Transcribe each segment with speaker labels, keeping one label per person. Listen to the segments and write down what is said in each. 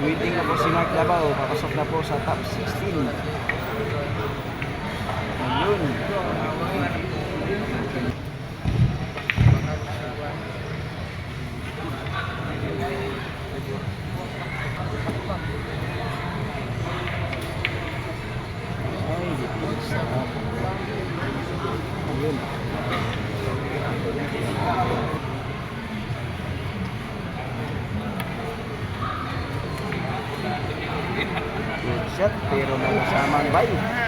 Speaker 1: Waiting na po si Mark Labao. Papasok na po sa top 16. Ayun. Ay, Ayun. Shirt પહેરોનો સામાન ભાઈ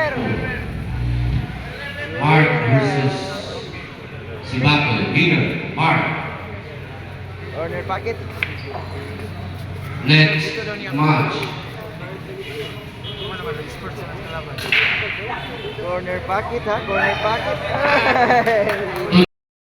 Speaker 1: here.
Speaker 2: Mark.
Speaker 1: Order packet.
Speaker 2: Next match.
Speaker 1: Corner pocket huh? corner pocket.